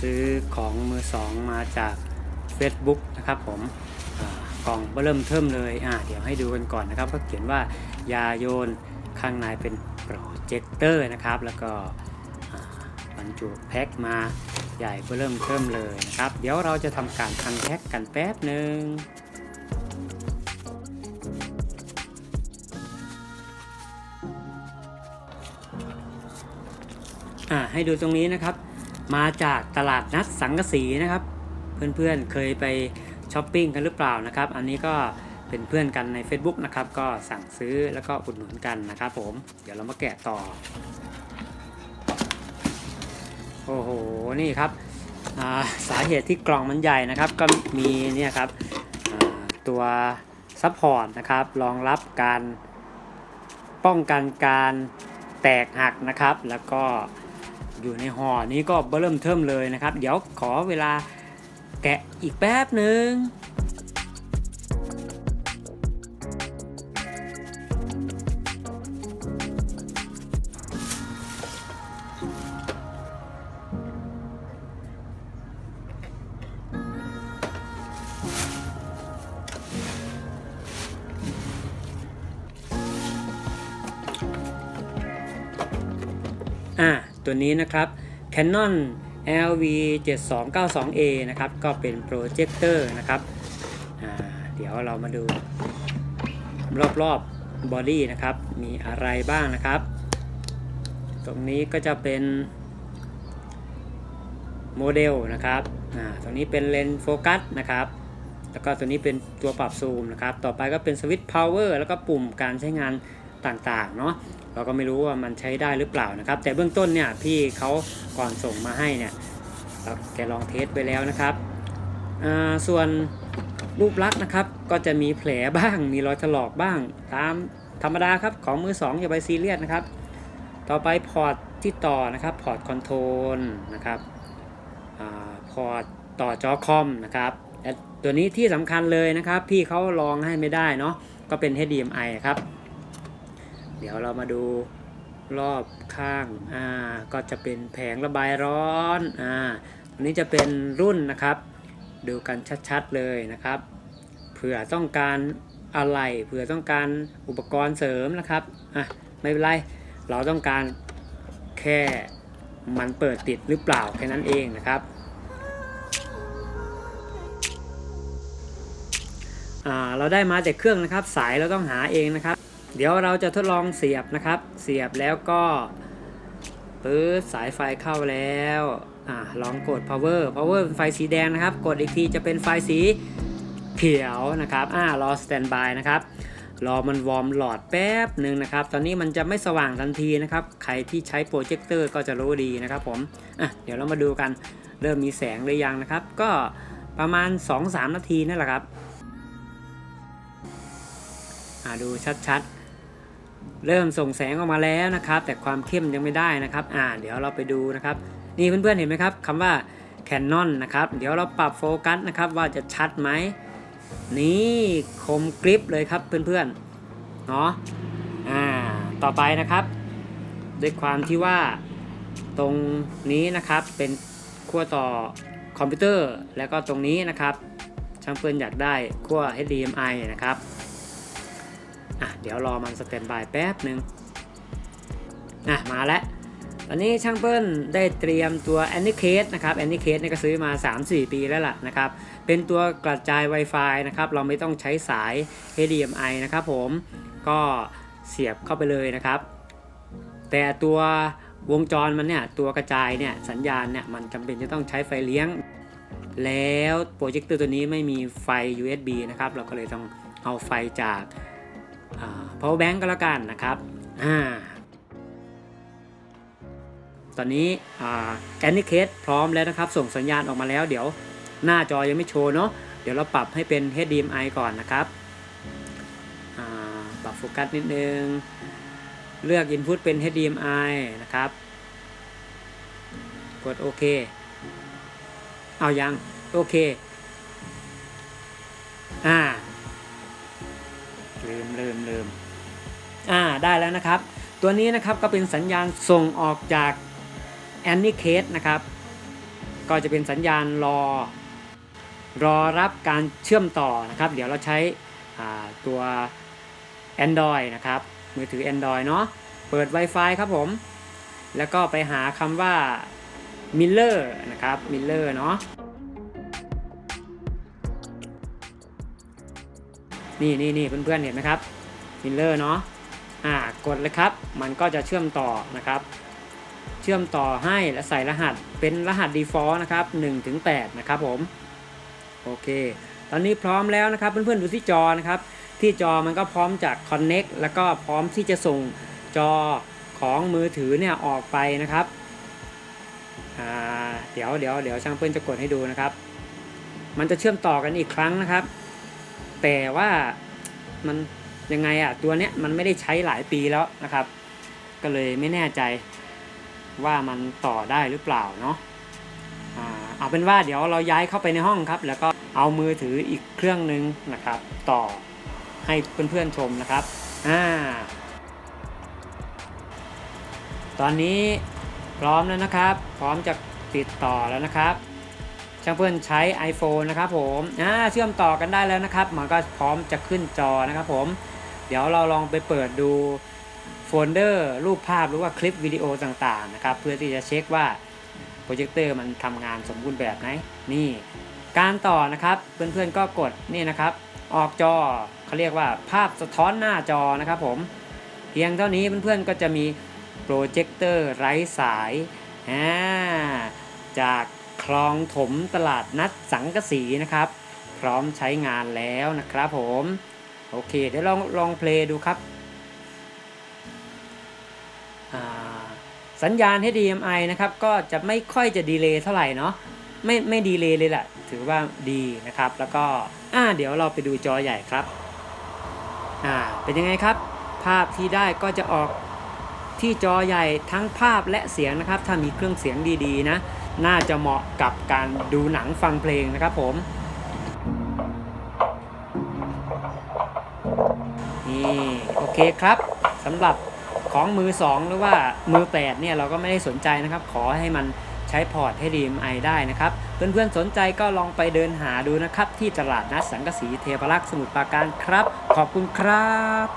ซื้อของมือสองมาจาก Facebook นะครับผมกล่องเริ่มเทิมเลยอ่าเดี๋ยวให้ดูกันก่อนนะครับ ก็เขียนว่ายาโยนข้างในเป็นโปรเจคเตอร์นะครับ แล้วก็บรรจุแพ็คมาใหญ่เริ่มเทิมเลยนะครับ เดี๋ยวเราจะทำการพันแพ็คกันแป๊บหนึ่งอ่าให้ดูตรงนี้นะครับ มาจากตลาดนัดสังกสีนะครับ เพื่อนๆเคยไปช้อปปิ้งกันหรือเปล่านะครับ อันนี้ก็เป็นเพื่อนกันใน Facebook นะครับ ก็สั่งซื้อแล้วก็อุดหนุนกันนะครับ ผม เดี๋ยวเรามาแกะต่อ โอ้โห นี่ครับาสาเหตุที่กล่องมันใหญ่นะครับ ก็มีเนี่ยครับตัวซัพพอร์ตนะครับรองรับการป้องกันการแตกหักนะครับ แล้วก็ อยู่ในห่อนี้ก็เริ่มเทิมเลยนะครับ เดี๋ยวขอเวลาแกะอีกแป๊บหนึ่งอ่า ตัวนี้นะครับ Canon LV 7292A นะครับ ก็เป็นโปรเจคเตอร์นะครับ เดี๋ยวเรามาดูรอบๆบอดี้นะครับ มีอะไรบ้างนะครับ ตรงนี้ก็จะเป็นโมเดลนะครับตรงนี้เป็นเลนส์โฟกัสนะครับ แล้วก็ตัวนี้เป็นตัวปรับซูมนะครับ ต่อไปก็เป็นสวิตช์พาวเวอร์แล้วก็ปุ่มการใช้งานต่างๆ เนาะ เราก็ไม่รู้ว่ามันใช้ได้หรือเปล่านะครับ แต่เบื้องต้นเนี่ยพี่เขาก่อนส่งมาให้เนี่ยเราแกลองเทสไปแล้วนะครับส่วนรูปลักษณ์นะครับก็จะมีแผลบ้างมีรอยถลอกบ้าง ตามธรรมดาครับของมือสองอย่าไปซีเรียสนะครับ ต่อไปพอร์ตที่ต่อนะครับพอร์ตคอนโทรลนะครับอพอร์ตต่อจอคอมนะครับตัวนี้ที่สำคัญเลยนะครับ พี่เขาลองให้ไม่ได้เนาะก็เป็น HDMI ครับ เดี๋ยวเรามาดูรอบข้างอ่าก็จะเป็นแผงระบายร้อนอ่าอันนี้จะเป็นรุ่นนะครับ ดูกันชัดๆเลยนะครับ เผื่อต้องการอะไรเผื่อต้องการอุปกรณ์เสริมนะครับอะไม่เป็นไรเราต้องการแค่มันเปิดติดหรือเปล่าแค่นั้นเองนะครับอ่าเราได้มาจากเครื่องนะครับ สายเราต้องหาเองนะครับ เดี๋ยวเราจะทดลองเสียบนะครับ เสียบแล้วก็ปื๊ดสายไฟเข้าแล้วอ่าลองกด power power เป็นไฟสีแดงนะครับ กดอีกทีจะเป็นไฟสีเขียวนะครับอ่ารอ standby นะครับรอมันวอร์มหลอดแป๊บหนึ่งนะครับ ตอนนี้มันจะไม่สว่างทันทีนะครับ ใครที่ใช้โปรเจคเตอร์ก็จะรู้ดีนะครับผมอะเดี๋ยวเรามาดูกันเริ่มมีแสงหรือยังนะครับ ก็ประมาณ 2-3 นาทีนั่นแหละครับอ่าดูชัดๆ เริ่มส่งแสงออกมาแล้วนะครับ แต่ความเข้มยังไม่ได้นะครับอ่าเดี๋ยวเราไปดูนะครับ นี่เพื่อนๆเห็นไหมครับคำว่า Canon นะครับเดี๋ยวเราปรับโฟกัสนะครับว่าจะชัดไหมนี่คมกริปเลยครับเพื่อนๆเนาะอ่าต่อไปนะครับ ด้วยความที่ว่าตรงนี้นะครับเป็นขั้วต่อคอมพิวเตอร์ แล้วก็ตรงนี้นะครับช่างเพื่อนอยากได้ขั้ว HDMI นะครับ อะเดี๋ยวรอมันสแตนบายแป๊บหนึ่งอะมาแล้วตอนนี้ช่างเปิ้ลได้เตรียมตัว a n y c a s e นะครับ a n y c a s e นี่ก็ซื้อมา 3-4 ปีแล้วล่ะนะครับ เป็นตัวกระจาย Wi-Fi นะครับ เราไม่ต้องใช้สาย HDMI นะครับผม ก็เสียบเข้าไปเลยนะครับ แต่ตัววงจรมันเนี่ย ตัวกระจายเนี่ยสัญญาณเนี่ยมันจำเป็นจะต้องใช้ไฟเลี้ยง แล้วโปรเจคเตอร์ตัวนี้ไม่มีไฟ USB นะครับ เราก็เลยต้องเอาไฟจาก power bank ก็แล้วกันนะครับอ่าตอนนี้แอนนี่เคสพร้อมแล้วนะครับ ส่งสัญญาณออกมาแล้ว เดี๋ยวหน้าจอยังไม่โชว์เนาะเดี๋ยวเราปรับให้เป็น HDMI ก่อนนะครับปรับโฟกัสนิดนึง เลือก Input เป็น HDMI นะครับ กดโอเค เอายัง โอเค อ่า ได้แล้วนะครับ ตัวนี้นะครับก็เป็นสัญญาณส่งออกจาก a n y c a s e นะครับ ก็จะเป็นสัญญาณรอ รอรับการเชื่อมต่อนะครับ เดี๋ยวเราใช้ตัว Android นะครับ มือถือ Android เนาะเปิด Wi-Fi ครับผม แล้วก็ไปหาคำว่า Miller นะครับ Miller เนาะนี่นี่นี่เพื่อนๆเห็นไหมครับ Miller เนาะ อ่ากดเลยครับ มันก็จะเชื่อมต่อนะครับ เชื่อมต่อให้และใส่รหัสเป็นรหัส default นะครับ1ถึง8นะครับผม โอเค ตอนนี้พร้อมแล้วนะครับ เพื่อนๆดูที่จอนะครับ ที่จอมันก็พร้อมจาก Connect แล้วก็พร้อมที่จะส่งจอของมือถือเนี่ยออกไปนะครับอ่าเดี๋ยวเดี๋ยวเดี๋ยวช่างเปิ้ลจะกดให้ดูนะครับ มันจะเชื่อมต่อกันอีกครั้งนะครับ แต่ว่ามัน ยังไงอะตัวเนี้ยมันไม่ได้ใช้หลายปีแล้วนะครับ ก็เลยไม่แน่ใจว่ามันต่อได้หรือเปล่าเนาะอ่าเอาเป็นว่าเดี๋ยวเราย้ายเข้าไปในห้องครับ แล้วก็เอามือถืออีกเครื่องหนึ่งนะครับ ต่อให้เพื่อนๆชมนะครับอ่าตอนนี้พร้อมแล้วนะครับ พร้อมจะติดต่อแล้วนะครับช่างเพื่อนใช้ iPhone นะครับผมอ่าเชื่อมต่อกันได้แล้วนะครับ มันก็พร้อมจะขึ้นจอนะครับผม เดี๋ยวเราลองไปเปิดดูโฟลเดอร์รูปภาพหรือว่าคลิปวิดีโอต่างๆนะครับ เพื่อที่จะเช็คว่าโปรเจคเตอร์มันทำงานสมบูรณ์แบบไหมนี่ การต่อนะครับเพื่อนๆก็กดนี่นะครับ ออกจอเขาเรียกว่าภาพสะท้อนหน้าจอนะครับผมเพียงเท่านี้เพื่อนๆก็จะมีโปรเจคเตอร์ไร้สายาจากคลองถมตลาดนัดสังกะสีนะครับ พร้อมใช้งานแล้วนะครับผม โอเค เดี๋ยวลองลองเพลย์ดูครับ สัญญาณ HDMI นะครับ ก็จะไม่ค่อยจะดีเลย์เท่าไหร่เนาะไม่ไม่ดีเลย์เลยแหละถือว่าดีนะครับ แล้วก็อ่าเดี๋ยวเราไปดูจอใหญ่ครับอ่าเป็นยังไงครับ ภาพที่ได้ก็จะออกที่จอใหญ่ทั้งภาพและเสียงนะครับ ถ้ามีเครื่องเสียงดีๆนะ น่าจะเหมาะกับการดูหนังฟังเพลงนะครับผม นี่โอเคครับสำหรับของมือ 2 หรือว่ามือ8เนี่ยเราก็ไม่ได้สนใจนะครับ ขอให้มันใช้พอร์ตให้ DMI ได้นะครับ เพื่อนๆสนใจก็ลองไปเดินหาดูนะครับ ที่ตลาดนัดสังกะสีเทพรักษ์สมุทรปราการครับ ขอบคุณครับ